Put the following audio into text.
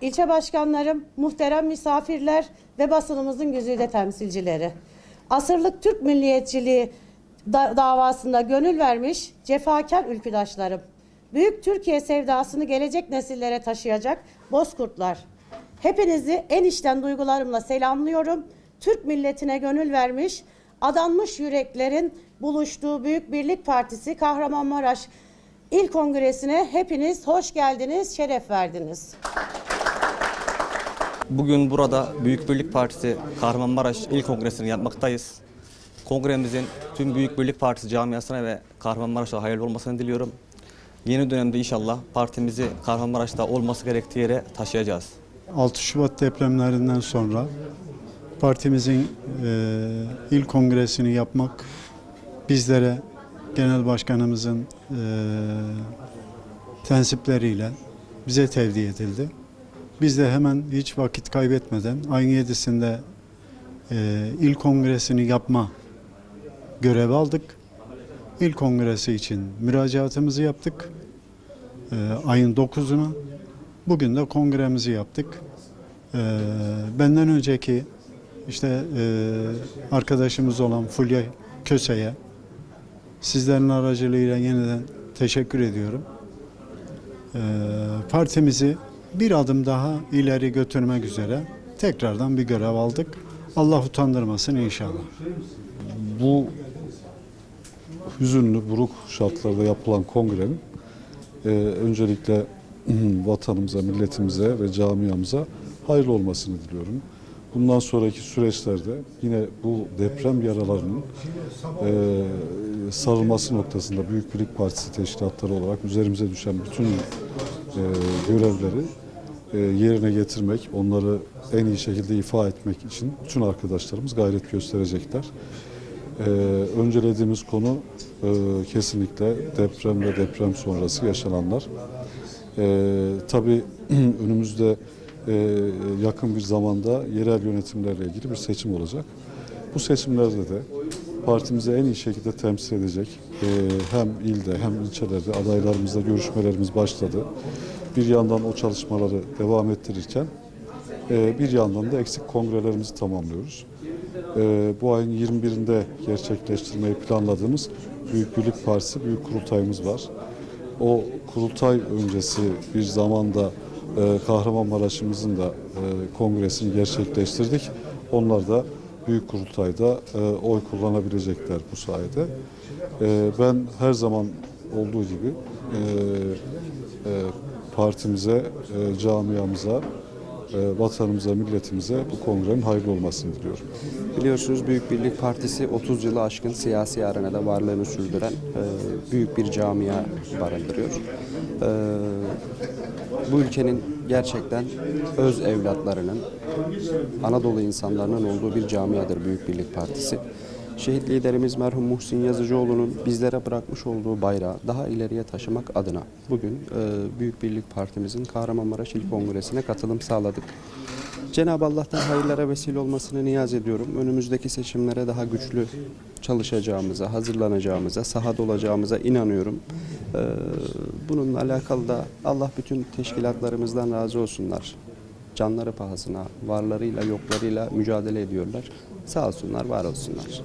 İlçe başkanlarım, muhterem misafirler ve basınımızın güzide temsilcileri. Asırlık Türk milliyetçiliği da- davasında gönül vermiş cefakar ülküdaşlarım. Büyük Türkiye sevdasını gelecek nesillere taşıyacak bozkurtlar. Hepinizi en içten duygularımla selamlıyorum. Türk milletine gönül vermiş, adanmış yüreklerin buluştuğu Büyük Birlik Partisi Kahramanmaraş İl Kongresi'ne hepiniz hoş geldiniz, şeref verdiniz. Bugün burada Büyük Birlik Partisi Kahramanmaraş İl Kongresi'ni yapmaktayız. Kongremizin tüm Büyük Birlik Partisi camiasına ve Kahramanmaraş'a hayırlı olmasını diliyorum. Yeni dönemde inşallah partimizi Kahramanmaraş'ta olması gerektiği yere taşıyacağız. 6 Şubat depremlerinden sonra partimizin e, il kongresini yapmak bizlere genel başkanımızın e, tensipleriyle bize tevdi edildi. Biz de hemen hiç vakit kaybetmeden ayın 7'sinde e, il kongresini yapma görevi aldık. İl kongresi için müracaatımızı yaptık. E, ayın 9'una. Bugün de kongremizi yaptık. Ee, benden önceki işte e, arkadaşımız olan Fulya Köse'ye sizlerin aracılığıyla yeniden teşekkür ediyorum. Ee, partimizi bir adım daha ileri götürmek üzere tekrardan bir görev aldık. Allah utandırmasın inşallah. bu hüzünlü, buruk şartlarda yapılan kongrenin e, öncelikle vatanımıza, milletimize ve camiamıza hayırlı olmasını diliyorum. Bundan sonraki süreçlerde yine bu deprem yaralarının e, sarılması noktasında Büyük Birlik Partisi teşkilatları olarak üzerimize düşen bütün e, görevleri e, yerine getirmek, onları en iyi şekilde ifa etmek için bütün arkadaşlarımız gayret gösterecekler. Ee, öncelediğimiz konu e, kesinlikle deprem ve deprem sonrası yaşananlar. Ee, tabii önümüzde e, yakın bir zamanda yerel yönetimlerle ilgili bir seçim olacak. Bu seçimlerde de partimizi en iyi şekilde temsil edecek e, hem ilde hem ilçelerde adaylarımızla görüşmelerimiz başladı. Bir yandan o çalışmaları devam ettirirken e, bir yandan da eksik kongrelerimizi tamamlıyoruz. Ee, bu ayın 21'inde gerçekleştirmeyi planladığımız Büyük Birlik Partisi Büyük Kurultayımız var. O kurultay öncesi bir zamanda e, Kahramanmaraş'ımızın da e, kongresini gerçekleştirdik. Onlar da Büyük Kurultay'da e, oy kullanabilecekler bu sayede. E, ben her zaman olduğu gibi e, e, partimize, e, camiamıza, vatanımıza, milletimize bu kongrenin hayırlı olmasını diliyorum. Biliyorsunuz Büyük Birlik Partisi 30 yılı aşkın siyasi arenada varlığını sürdüren e, büyük bir camia barındırıyor. E, bu ülkenin gerçekten öz evlatlarının, Anadolu insanlarının olduğu bir camiadır Büyük Birlik Partisi. Şehit liderimiz merhum Muhsin Yazıcıoğlu'nun bizlere bırakmış olduğu bayrağı daha ileriye taşımak adına bugün e, Büyük Birlik Partimizin Kahramanmaraş İl Kongresi'ne katılım sağladık. Cenab-ı Allah'tan hayırlara vesile olmasını niyaz ediyorum. Önümüzdeki seçimlere daha güçlü çalışacağımıza, hazırlanacağımıza, sahada olacağımıza inanıyorum. Ee, bununla alakalı da Allah bütün teşkilatlarımızdan razı olsunlar. Canları pahasına, varlarıyla yoklarıyla mücadele ediyorlar. Sağ olsunlar, var olsunlar.